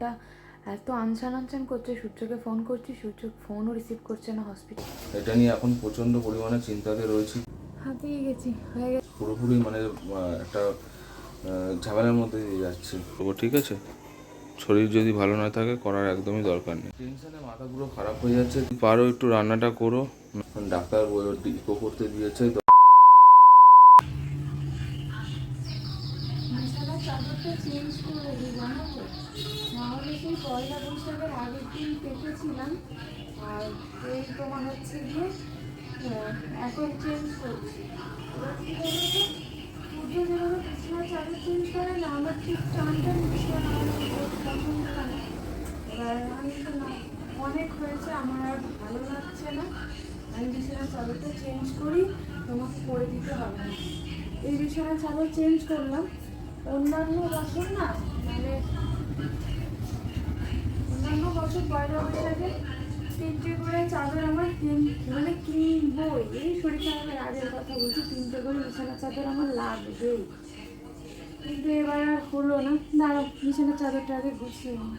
ফোনটা এত আনসান আনসান করছে সূর্যকে ফোন করছি সূর্য ফোনও রিসিভ করছে না হসপিটাল এটা নিয়ে এখন প্রচণ্ড পরিমাণে চিন্তাতে রয়েছি। হাতিয়ে গেছি হয়ে গেছে। পুরোপুরি মানে একটা ঝামেলার মধ্যে দিয়ে যাচ্ছে। তবু ঠিক আছে শরীর যদি ভালো না থাকে করার একদমই দরকার নেই। টেনশনে মাথা পুরো খারাপ হয়ে যাচ্ছে। পারো একটু রান্নাটা করো। ডাক্তার ইকো করতে দিয়েছে তো বিছানার চাদরটা চেঞ্জ করে দিই জানো তো নাহলে সেই পয়লা বৈশাখের আগের দিন কেটেছিলাম আর এই তোমার হচ্ছে গিয়ে আহ, এখন চেঞ্জ করছি এবার কী করব তো? যেভাবে বিছানার চাদর চেঞ্জ করে না আমার ঠিক টান টান বিছানা হয় না। এবার আমি তো অনেক হয়েছে আমার আর ভালো লাগছে না আমি বিছানার চাদরটা চেঞ্জ করি তোমাকে করে দিতে হবে না এই বিছানার চাদর চেঞ্জ করলাম অন্যান্য বছর না মানে অন্যান্য বছর পয়লা বৈশাখে তিনটে করে চাদর আমার মানে কিনবো, এই শরীর খারাপের আগের কথা বলছি, তিনটে করে বিছানার চাদর আমার লাগবেই কিন্তু এবার আর হলো না। দাঁড়াও বিছানার চাদরটা আগে গুছিয়ে নিই।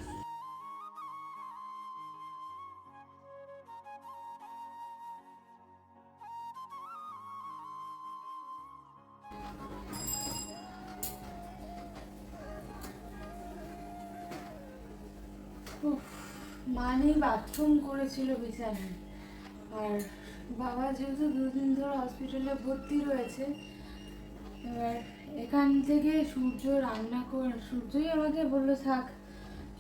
উফ, মানে বাথরুম করেছিল বিছানায়। আর বাবা যেহেতু দুদিন ধরে হসপিটালে ভর্তি রয়েছে এবার এখান থেকে সূর্য রান্না কর সূর্যই আমাকে বলল থাক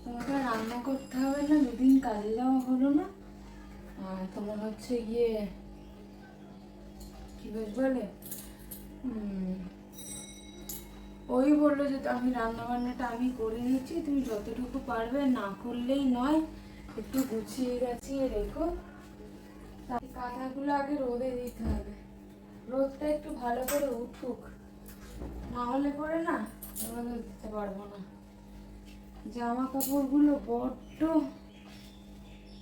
তোমাকে রান্না করতে হবে না দুদিন কাজে যাওয়া হলো না। আর তোমার হচ্ছে গিয়ে কি বেশ বলে? ওই বলল যে আমি রান্না বান্নাটা আমি করে নিচ্ছি তুমি যতটুকু পারবে না করলেই নয়। একটু গুছিয়ে গাছিয়ে রেখো। কাঁথাগুলো আগে রোদে দিতে হবে। রোদটা একটু ভালো করে উঠুক। না হলে পরে না রোদে দিতে পারব না। জামা কাপড়গুলো বড্ড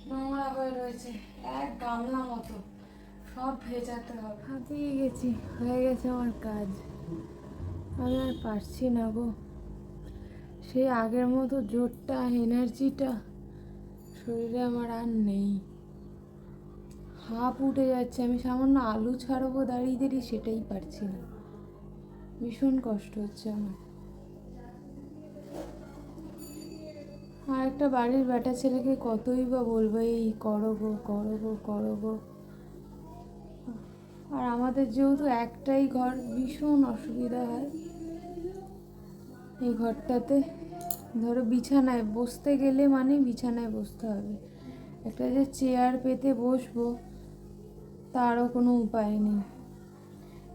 নোংরা হয়ে রয়েছে, এক গামলা মতো। সব ভেজাতে হবে। হাতিয়ে গেছি, হয়ে গেছে আমার কাজ। আমি আর পারছি না গো। সেই আগের মতো জোরটা এনার্জিটা শরীরে আমার আর নেই। হাঁপ উঠে যাচ্ছে। আমি সামান্য আলু ছাড়বো, দাঁড়িয়ে দাঁড়িয়ে সেটাই পারছি না। ভীষণ কষ্ট হচ্ছে আমার। আর একটা বাড়ির বেটা ছেলেকে কতই বা বলব, এই করো গো করো গো করো গো। আর আমাদের যেহেতু একটাই ঘর, ভীষণ অসুবিধা হয় এই ঘরটাতে। ধরো বিছানায় বসতে গেলে মানে বিছানায় বসতে হবে। একটা যে চেয়ার পেতে বসবো, তারও কোনো উপায় নেই।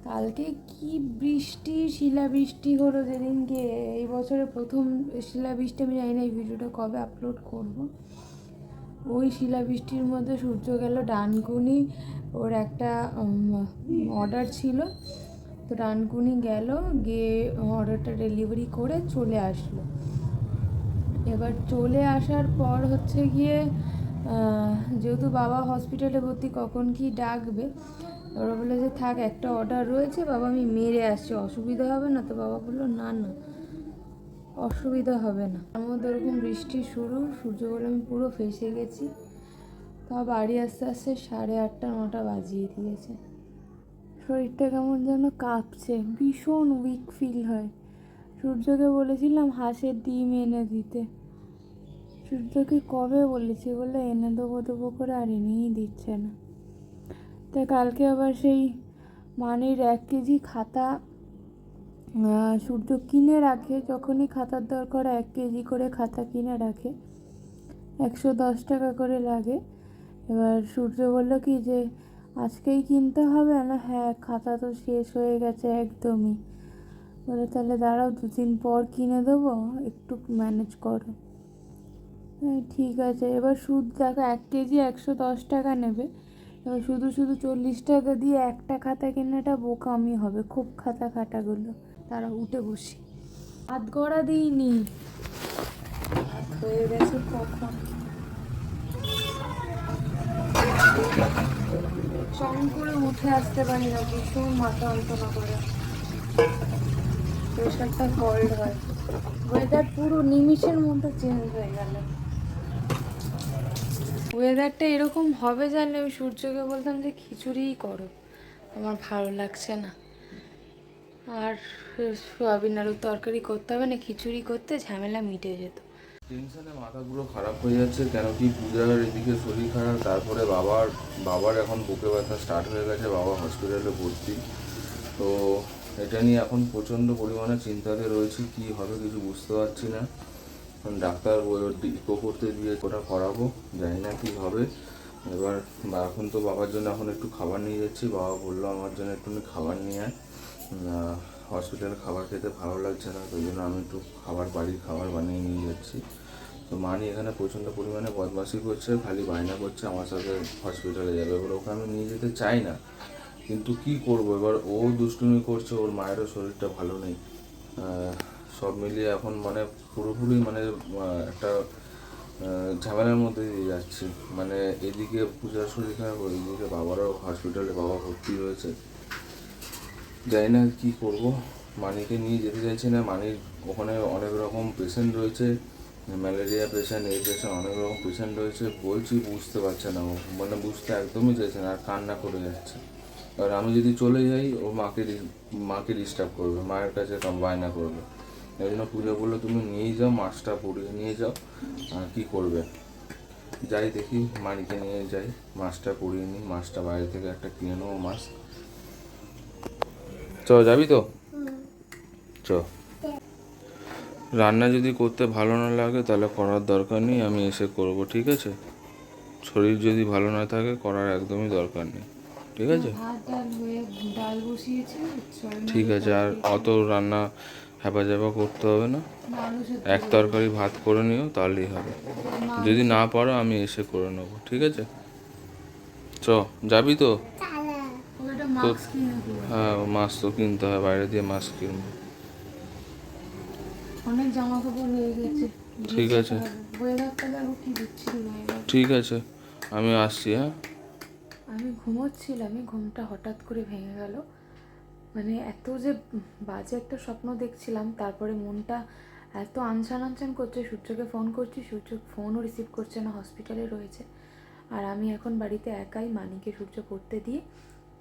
কালকে কি বৃষ্টি শিলা বৃষ্টি হলো যেদিনকে? এই বছরের প্রথম শিলা বৃষ্টি আমি জানি না এই ভিডিওটা কবে আপলোড করব। ওই শিলা বৃষ্টির মধ্যে সূর্য গেল ডানকুনি, ওর একটা অর্ডার ছিল। তো ডানকুনি গেল, গিয়ে অর্ডারটা ডেলিভারি করে চলে আসলো। এবার চলে আসার পর হচ্ছে গিয়ে যেহেতু বাবা হসপিটালে ভর্তি, কখন কি ডাকবে? ওরা বলল যে, থাক, একটা অর্ডার রয়েছে, বাবা আমি মেরে আসছি, অসুবিধা হবে না। তো বাবা বলল, না না, অসুবিধা হবে না। তার মধ্যে ওরকম বৃষ্টি শুরু, সূর্য বলে আমি পুরো ফেসে গেছি। তা বাড়ি আসতে আসতে সাড়ে আটটা, নটা বাজিয়ে দিয়েছে। শরীরটা কেমন যেন কাঁপছে, ভীষণ উইক ফিল হয়। সূর্যকে বলেছিলাম হাঁসের ডিম এনে দিতে। সূর্যকে কবে বলেছি বলে এনে দেবো দেবো করে আর এনেই দিচ্ছে না। তা কালকে আবার সেই মানির এক কেজি খাতা সূর্য কিনে রাখে, যখনই খাতার দরকার এক কেজি করে খাতা কিনে রাখে। একশো দশ টাকা করে লাগে। এবার সূর্য বলল কি যে, আজকেই কিনতে হবে? না হ্যাঁ খাতা তো শেষ হয়ে গেছে একদমই। বলে, তাহলে দাঁড়াও, দুদিন পর কিনে দেবো, একটু ম্যানেজ করো। হ্যাঁ ঠিক আছে। এবার সুদ দেখো, এক কেজি একশো দশ টাকা নেবে। এবার শুধু শুধু চল্লিশ টাকা দিয়ে একটা খাতা কেনাটা বোকামি হবে, খুব খাতা খাটাগুলো। তারা উঠে বসি। হাত গড়া দিইনি। হয়ে গেছে কখন? সঙ্গ করে উঠে আসতে পারি না, ভীষণ মাথা যন্ত্রণা করে। প্রেশারটা কোল্ড হয়। ওয়েদার পুরো নিমিষের মধ্যে চেঞ্জ হয়ে গেল। ওয়েদারটা এরকম হবে জানলে আমি সূর্যকে বলতাম যে খিচুড়িই করো। আমার ভালো লাগছে না। আর সোয়াবিন আলুর তরকারি করতে হবে না খিচুড়ি করতে ঝামেলা মিটে যেত। টেনশনে মাথা পুরো খারাপ হয়ে যাচ্ছে কেন কি পূজার এদিকে শরীর খারাপ তারপরে বাবার বাবার এখন বুকে ব্যথা স্টার্ট হয়ে গেছে বাবা হসপিটালে ভর্তি। তো এটা নিয়ে এখন প্রচণ্ড পরিমাণে চিন্তাতে রয়েছে, কি হবে কিছু বুঝতে পারছি না। ডাক্তার ইকো করতে দিয়ে ওটা করাবো, জানি না কী হবে। এবার এখন তো বাবার জন্য এখন একটু খাবার নিয়ে যাচ্ছি, বাবা বলল আমার জন্য একটু খাবার নিয়ে আয়। হসপিটালে খাবার খেতে ভালো লাগছে না তো জন্য আমি একটু খাবার, বাড়ির খাবার বানিয়ে নিয়ে যাচ্ছি। তো মানি এখানে প্রচণ্ড পরিমাণে বদমাশি করছে, খালি বায়না করছে, আমার সাথে হসপিটালে যাবে এবার ওকে আমি নিয়ে যেতে চাই না। কিন্তু কি করব? এবার ও দুষ্টুমি করছে, ওর মায়েরও শরীরটা ভালো নেই। সব মিলিয়ে এখন মানে পুরোপুরি মানে একটা ঝামেলার মধ্যে দিয়ে যাচ্ছি। মানে এদিকে পূজার শরীর খারাপ, ওইদিকে বাবারও হসপিটালে বাবা ভর্তি হয়েছে। জানি না কি করব। মানিকে নিয়ে যেতে চাইছি না। মানির ওখানে অনেক রকম পেশেন্ট রয়েছে। ম্যালেরিয়া পেশেন্ট এই পেশেন্ট অনেক রকম পেশেন্ট রয়েছে। বলছি বুঝতে পারছে না মানে বুঝতে একদমই চাইছে না, আর কান্না করে যাচ্ছে। আর আমি যদি চলে যাই, ও মাকে মাকে ডিস্টার্ব করবে, মায়ের কাছে বায়না করবে। এই জন্য পুজো বলল, তুমি নিয়ে যাও, মাছটা পড়িয়ে নিয়ে যাও, আর কী করবে? যাই দেখি মানিকে নিয়ে যাই, মাছটা পড়িয়ে নিই, মাছটা বাইরে থেকে একটা কিনে নেব মাছ। চ, যাবি তো? চ। রান্না যদি করতে ভালো না লাগে, তাহলে করার দরকার নেই, আমি এসে করব, ঠিক আছে? শরীর যদি ভালো না থাকে, করার একদমই দরকার নেই। ঠিক আছে? ঠিক আছে আর অত রান্না হ্যাপা জ্যাপা করতে হবে না। এক তরকারি ভাত করে নিও তাহলেই হবে। যদি না পারো আমি এসে করে নেব ঠিক আছে? চ যাবি তো? হ্যাঁ মাছ তো কিনতে হয় বাইরে দিয়ে মাছ কিনবো। অনেক জামা কাপড় হয়ে গেছে। ঠিক আছে। ঠিক আছে আমি আসছি হ্যাঁ? আমি ঘুমোচ্ছিলামই ঘুমটা হঠাৎ করে ভেঙে গেল। মানে এত যে বাজে একটা স্বপ্ন দেখছিলাম, তারপরে মনটা এত আনছান আনছান করছে, সূর্যকে ফোন করছি, সূর্য ফোনও রিসিভ করছে না হসপিটালে রয়েছে। আর আমি এখন বাড়িতে একাই মানিকে সূর্য পড়তে দিয়ে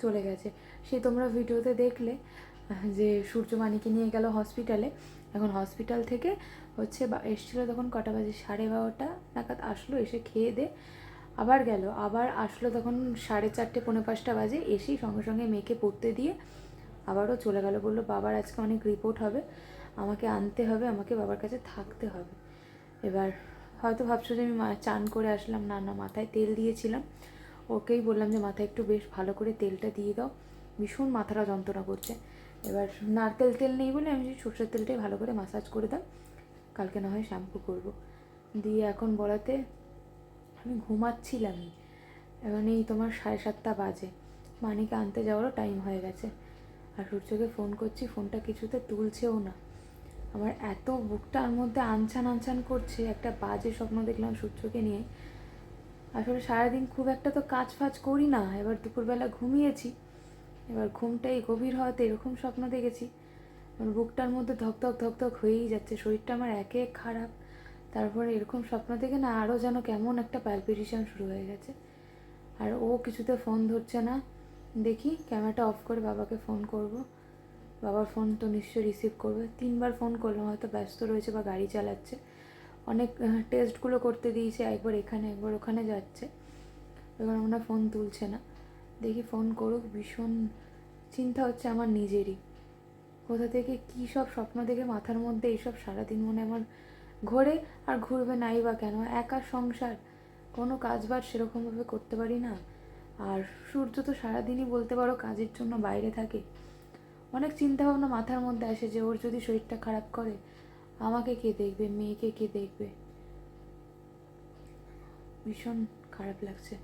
চলে গেছে। সে তোমরা ভিডিওতে দেখলে যে সূর্য মানিকে নিয়ে গেল হসপিটালে এখন হসপিটাল থেকে হচ্ছে এসেছিল তখন কটা বাজে? সাড়ে বারোটা নাগাদ আসলো, এসে খেয়ে দে আবার গেল, আবার আসলো তখন সাড়ে চারটে, পৌনে পাঁচটা বাজে, এসেই সঙ্গে সঙ্গে মেয়েকে পড়তে দিয়ে আবারও চলে গেল, বলল, বাবার আজকে অনেক রিপোর্ট হবে, আমাকে আনতে হবে, আমাকে বাবার কাছে থাকতে হবে। এবার হয়তো ভাবছ যে আমি চান করে আসলাম, না না, মাথায় তেল দিয়েছিলাম। ওকেই বললাম যে, মাথায় একটু বেশ ভালো করে তেলটা দিয়ে দাও। ভীষণ মাথাটা যন্ত্রণা করছে। এবার নারকেল তেল নেই বলে আমি সর্ষের তেলটাই ভালো করে মাসাজ করে দাও, কালকে না হয় শ্যাম্পু করব। দিয়ে এখন বলাতে আমি ঘুমাচ্ছিলামই এখন এই তোমার সাড়ে সাতটা বাজে। মানিকে আনতে যাওয়ারও টাইম হয়ে গেছে। আর সূর্যকে ফোন করছি ফোনটা কিছুতে তুলছেও না। আমার এত বুকটার মধ্যে আনছান আনছান করছে, একটা বাজে স্বপ্ন দেখলাম সূর্যকে নিয়ে। আসলে সারাদিন খুব একটা তো কাজ ফাজ করি না, এবার দুপুরবেলা ঘুমিয়েছি। এবার ঘুমটাই গভীর হওয়াতে এরকম স্বপ্ন দেখেছি। আমার বুকটার মধ্যে ধকধক ধকধক হয়েই যাচ্ছে, শরীরটা আমার একে খারাপ। তারপরে এরকম স্বপ্ন দেখে না আরও যেন কেমন একটা প্যালপিটেশন শুরু হয়ে গেছে। আর ও কিছুতে ফোন ধরছে না। দেখি ক্যামেরাটা অফ করে বাবাকে ফোন করব। বাবার ফোন তো নিশ্চয়ই রিসিভ করবে। তিনবার ফোন করলাম, হয়তো ব্যস্ত রয়েছে বা গাড়ি চালাচ্ছে। অনেক টেস্টগুলো করতে দিয়েছে, একবার এখানে, একবার ওখানে যাচ্ছে। এবার হয় ফোন তুলছে না। দেখি ফোন করুক, ভীষণ চিন্তা হচ্ছে আমার নিজেরই। কোথা থেকে কী সব স্বপ্ন দেখে মাথার মধ্যে এইসব সারাদিন মনে আমার ঘোরে আর ঘুরবে নাই বা কেন? একা সংসার, কোনো কাজ বাজ সেরকমভাবে করতে পারি না। আর সূর্য তো সারাদিনই বলতে পারো কাজের জন্য বাইরে থাকে। অনেক চিন্তা ভাবনা মাথার মধ্যে আসে যে ওর যদি শরীরটা খারাপ করে, আমাকে কে দেখবে? মেয়েকে কে দেখবে? ভীষণ খারাপ লাগছে।